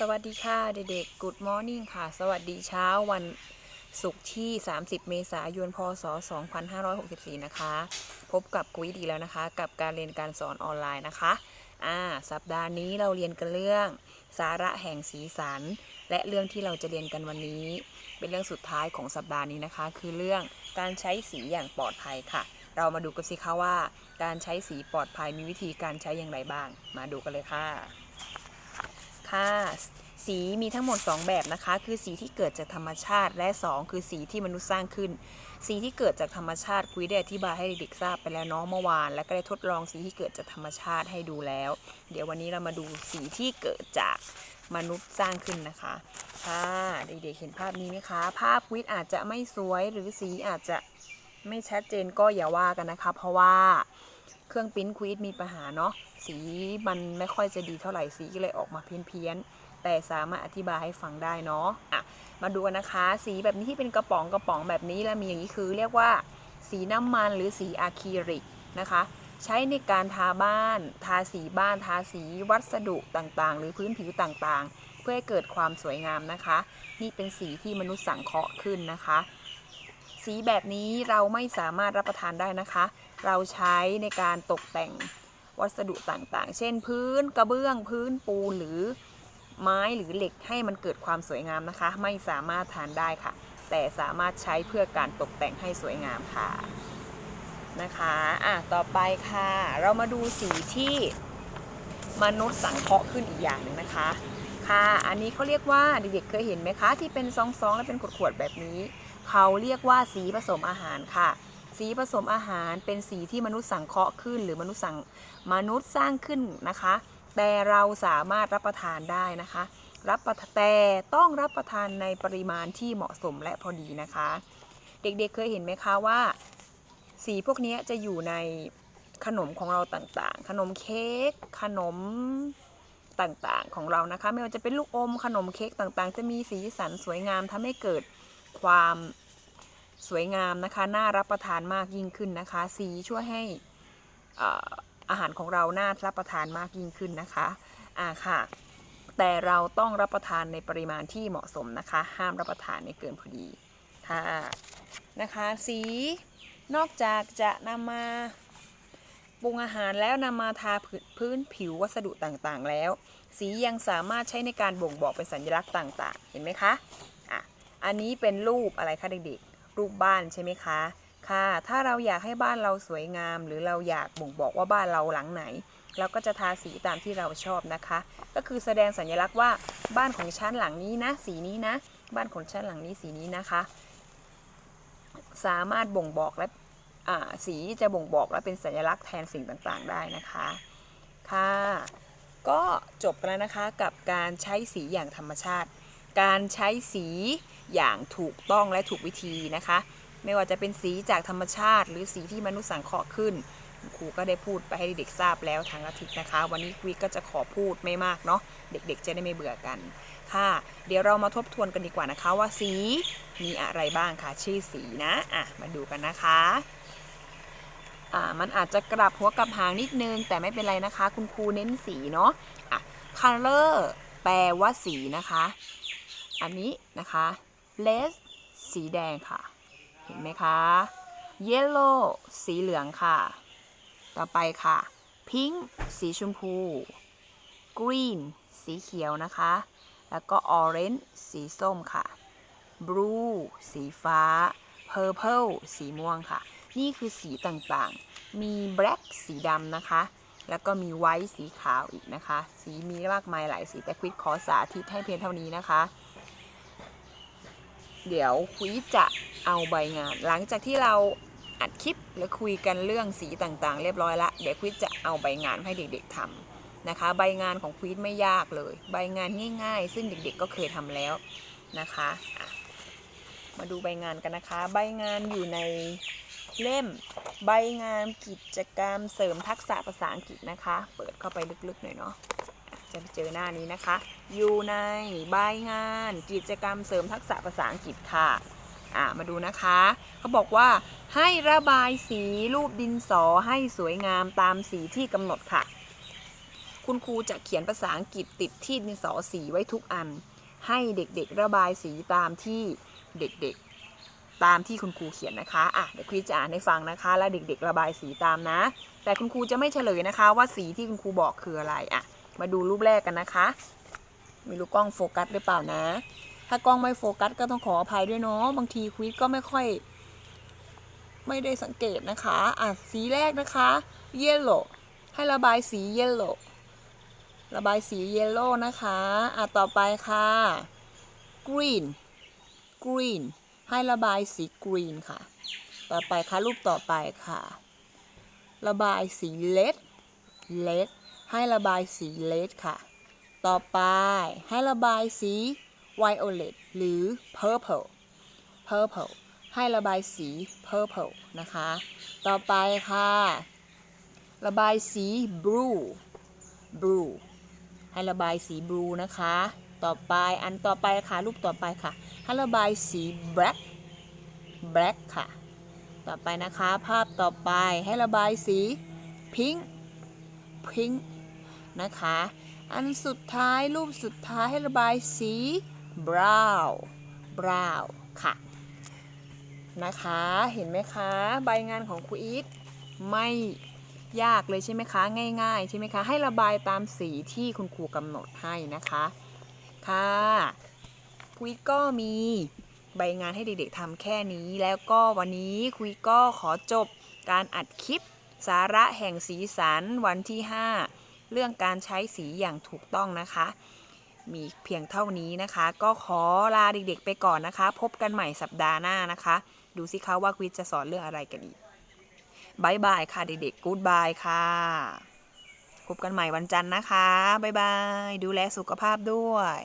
สวัสดีค่ะเด็กๆ Good Morning ค่ะ สวัสดีเช้าวันศุกร์ที่ 30 เมษายน พศ 2564 นะคะ พบกับกุ้ยดีแล้วนะคะ กับการเรียนการสอนออนไลน์นะคะ อ่า สัปดาห์นี้เราเรียนกันเรื่องสาระแห่งสีสัน และเรื่องที่เราจะเรียนกันวันนี้ เป็นเรื่องสุดท้ายของสัปดาห์นี้นะคะ คือเรื่องการใช้สีอย่างปลอดภัยค่ะ เรามาดูกันสิคะว่า การใช้สีปลอดภัยมีวิธีการใช้อย่างไรบ้าง มาดูกันเลยค่ะ ค่ะสีมีทั้งหมด 2 แบบนะคะ คือสีที่เกิดจากธรรมชาติ และ 2 คือสีที่มนุษย์สร้างขึ้น สีที่เกิดจากธรรมชาติคุยได้อธิบายให้เด็กๆทราบไปแล้วเนาะเมื่อวาน แล้วก็ได้ทดลองสีที่เกิดจากธรรมชาติให้ดูแล้ว เดี๋ยววันนี้เรามาดูสีที่เกิดจากมนุษย์สร้างขึ้นนะคะค่ะเด็กๆเห็นภาพนี้ไหมคะ ภาพวิดอาจจะไม่สวยหรือสีอาจจะไม่ชัดเจนก็อย่าว่ากันนะคะ เพราะว่า เครื่องปริ้นควีดมีปัญหาเนาะสีมันไม่ค่อยจะดีเท่าไหร่สีก็เลยออกมาเพี้ยนๆแต่สามารถอธิบายให้ฟังได้เนาะอะมาดูกันนะคะ สีแบบนี้ที่เป็นกระป๋องกระป๋องแบบนี้แล้วมีอย่างนี้คือ เรียกว่า สีน้ำมันหรือสีอะคริลิกนะคะใช้ในการทาบ้าน ทาสีบ้าน ทาสีวัสดุต่างๆ หรือพื้นผิวต่างๆ เพื่อให้เกิดความสวยงามนะคะ นี่เป็นสีที่มนุษย์สังเคราะห์ขึ้นนะคะ สีแบบนี้เราไม่สามารถรับประทานได้นะคะ เราใช้ในการตกแต่งวัสดุต่างๆ เช่นพื้นกระเบื้องพื้นปูนหรือไม้หรือเหล็กให้มันเกิดความสวยงามนะคะ ไม่สามารถทานได้ค่ะ แต่สามารถใช้เพื่อการตกแต่งให้สวยงามค่ะนะคะอะต่อไปค่ะ เรามาดูสีที่มนุษย์สังเคราะห์ขึ้นอีกอย่างหนึ่งนะคะ ค่ะ อันนี้เขาเรียกว่าเด็กๆเคยเห็นไหมคะ ที่เป็นซองๆ และเป็นขวดๆแบบนี้ เขาเรียกว่าสีผสมอาหารค่ะ สีผสมอาหารเป็นสีที่มนุษย์สังเคราะห์ขึ้น หรือมนุษย์สังมนุษย์สร้างขึ้นนะคะ แต่เราสามารถรับประทานได้นะคะ รับประทานแต่ต้องรับประทานในปริมาณที่เหมาะสมและพอดีนะคะ เด็กๆเคยเห็นไหมคะว่า สีพวกนี้จะอยู่ในขนมของเราต่างๆ ขนมเค้กขนมต่างๆของเรานะคะ ไม่ว่าจะเป็นลูกอมขนมเค้กต่างๆ จะมีสีสันสวยงามทำให้เกิดความ สวยงามนะคะ น่ารับประทานมากยิ่งขึ้นนะคะ สีช่วยให้อาหารของเราน่ารับประทานมากยิ่งขึ้นนะคะอ่าค่ะ แต่เราต้องรับประทานในปริมาณที่เหมาะสมนะคะ ห้ามรับประทานในเกินพอดีค่ะนะคะสีนอกจากจะนำมาปรุงอาหารแล้วนำมาทาพื้นพื้นผิววัสดุต่างๆ แล้ว สียังสามารถใช้ในการบ่งบอกเป็นสัญลักษณ์ต่าง ๆ เห็นไหมคะอะอันนี้เป็นรูปอะไรคะเด็กๆ รูปบ้านใช่ไหมคะ ค่ะ ถ้าเราอยากให้บ้านเราสวยงาม หรือเราอยากบ่งบอกว่าบ้านเราหลังไหน เราก็จะทาสีตามที่เราชอบนะคะ ก็คือแสดงสัญลักษณ์ว่าบ้านของฉันหลังนี้นะ สีนี้นะ บ้านของฉันหลังนี้สีนี้นะคะ สามารถบ่งบอกและสีจะบ่งบอกและเป็นสัญลักษณ์แทนสิ่งต่างๆ ได้นะคะ ค่ะ ก็จบแล้วนะคะกับการใช้สีอย่างธรรมชาติ การใช้สี อย่างถูกต้องและถูกวิธีนะคะ ไม่ว่าจะเป็นสีจากธรรมชาติ หรือสีที่มนุษย์สังเคราะห์ขึ้นครูก็ได้พูดไปให้เด็กๆทราบแล้วทั้งอาทิตย์นะคะ วันนี้คุยก็จะขอพูดไม่มากเนาะเด็กๆ จะได้ไม่เบื่อกันค่ะ เดี๋ยวเรามาทบทวนกันดีกว่านะคะว่าสีมีอะไรบ้างค่ะชื่อสีนะอะมาดูกันนะคะอ่ามันอาจจะกลับหัวกลับหางนิดนึง แต่ไม่เป็นไรนะคะ คุณครูเน้นสีเนาะอะ color แปลว่าสีนะคะ อันนี้นะคะ red สีแดงค่ะ เห็นไหมคะ yellow สีเหลืองค่ะ ต่อไปค่ะ pink สีชมพู green สีเขียวนะคะ แล้วก็ orange สีส้มค่ะ blue สีฟ้า purple สีม่วงค่ะ นี่คือสีต่างๆ มี black สีดำนะคะ แล้วก็มี white สีขาวอีกนะคะ สีมีมากมายหลายสีแต่ควิดขอสาธิตให้เพียงเท่านี้นะคะ เดี๋ยวคุยจะเอาใบงาน หลังจากที่เราอัดคลิปและคุยกันเรื่องสีต่างๆ เรียบร้อยละเดี๋ยวคุยจะเอาใบงานให้เด็กๆทำนะคะ ใบงานของคุยไม่ยากเลย ใบงานง่าย ๆ ซึ่งเด็กๆก็เคยทำแล้วนะคะอะมาดูใบงานกันนะคะ ใบงานอยู่ในเล่มใบงานกิจกรรมเสริมทักษะภาษาอังกฤษนะคะ เปิดเข้าไปลึกๆหน่อยเนาะ จะเจอหน้านี้นะคะ อยู่ในใบงานกิจกรรมเสริมทักษะภาษาอังกฤษค่ะอ่ามาดูนะคะเขาบอกว่าให้ระบายสีรูปดินสอให้สวยงามตามสีที่กำหนดค่ะ คุณครูจะเขียนภาษาอังกฤษติดที่ดินสอสีไว้ทุกอัน ให้เด็กๆระบายสีตามที่เด็กๆ ตามที่คุณครูเขียนนะคะอะเดี๋ยวครูจะอ่านให้ฟังนะคะ แล้วเด็กๆ ระบายสีตามนะ แต่คุณครูจะไม่เฉลยนะคะว่าสีที่คุณครูบอกคืออะไรอะ มาดูรูปแรกกันนะคะ ไม่รู้กล้องโฟกัสหรือเปล่านะ ถ้ากล้องไม่โฟกัสก็ต้องขออภัยด้วยเนาะ บางทีควิดก็ไม่ค่อย ไม่ได้สังเกตนะคะ อะ สีแรกนะคะ yellow ให้ระบายสี yellow ระบายสี yellow นะคะ อะ ต่อไปค่ะ green green ให้ระบายสี green ค่ะ ต่อไปค่ะรูปต่อไปค่ะ ระบายสี red red ให้ระบายสี red ค่ะ ต่อไปให้ระบายสี violet หรือ purple purple ให้ระบายสี purple นะคะ ต่อไปค่ะ ระบายสี blue blue ให้ระบายสี blue นะคะ ต่อไปอันต่อไปค่ะ รูปต่อไปค่ะ ให้ระบายสี black black ค่ะ ต่อไปนะคะ ภาพต่อไปให้ระบายสี pink pink นะคะ อันสุดท้ายรูปสุดท้ายให้ระบายสี brown brown ค่ะ นะคะ เห็นไหมคะ ใบงานของครูอีทไม่ยากเลยใช่ไหมคะ ง่าย ๆ ใช่ไหมคะ ให้ระบายตามสีที่คุณครูกำหนดให้นะคะ ค่ะครูอีทก็มีใบงานให้เด็กๆทำแค่นี้แล้วก็วันนี้ครูอีทก็ขอจบการอัดคลิปสาระแห่งสีสันวันที่ 5 เรื่องการใช้สีอย่างถูกต้องนะคะ มีเพียงเท่านี้นะคะ ก็ขอลาเด็กๆไปก่อนนะคะ พบกันใหม่สัปดาห์หน้านะคะ ดูสิคะว่าควิดจะสอนเรื่องอะไรกันอีกบายบายค่ะเด็กๆกู๊ดบายค่ะ พบกันใหม่วันจันทร์นะคะบายบาย ดูแลสุขภาพด้วย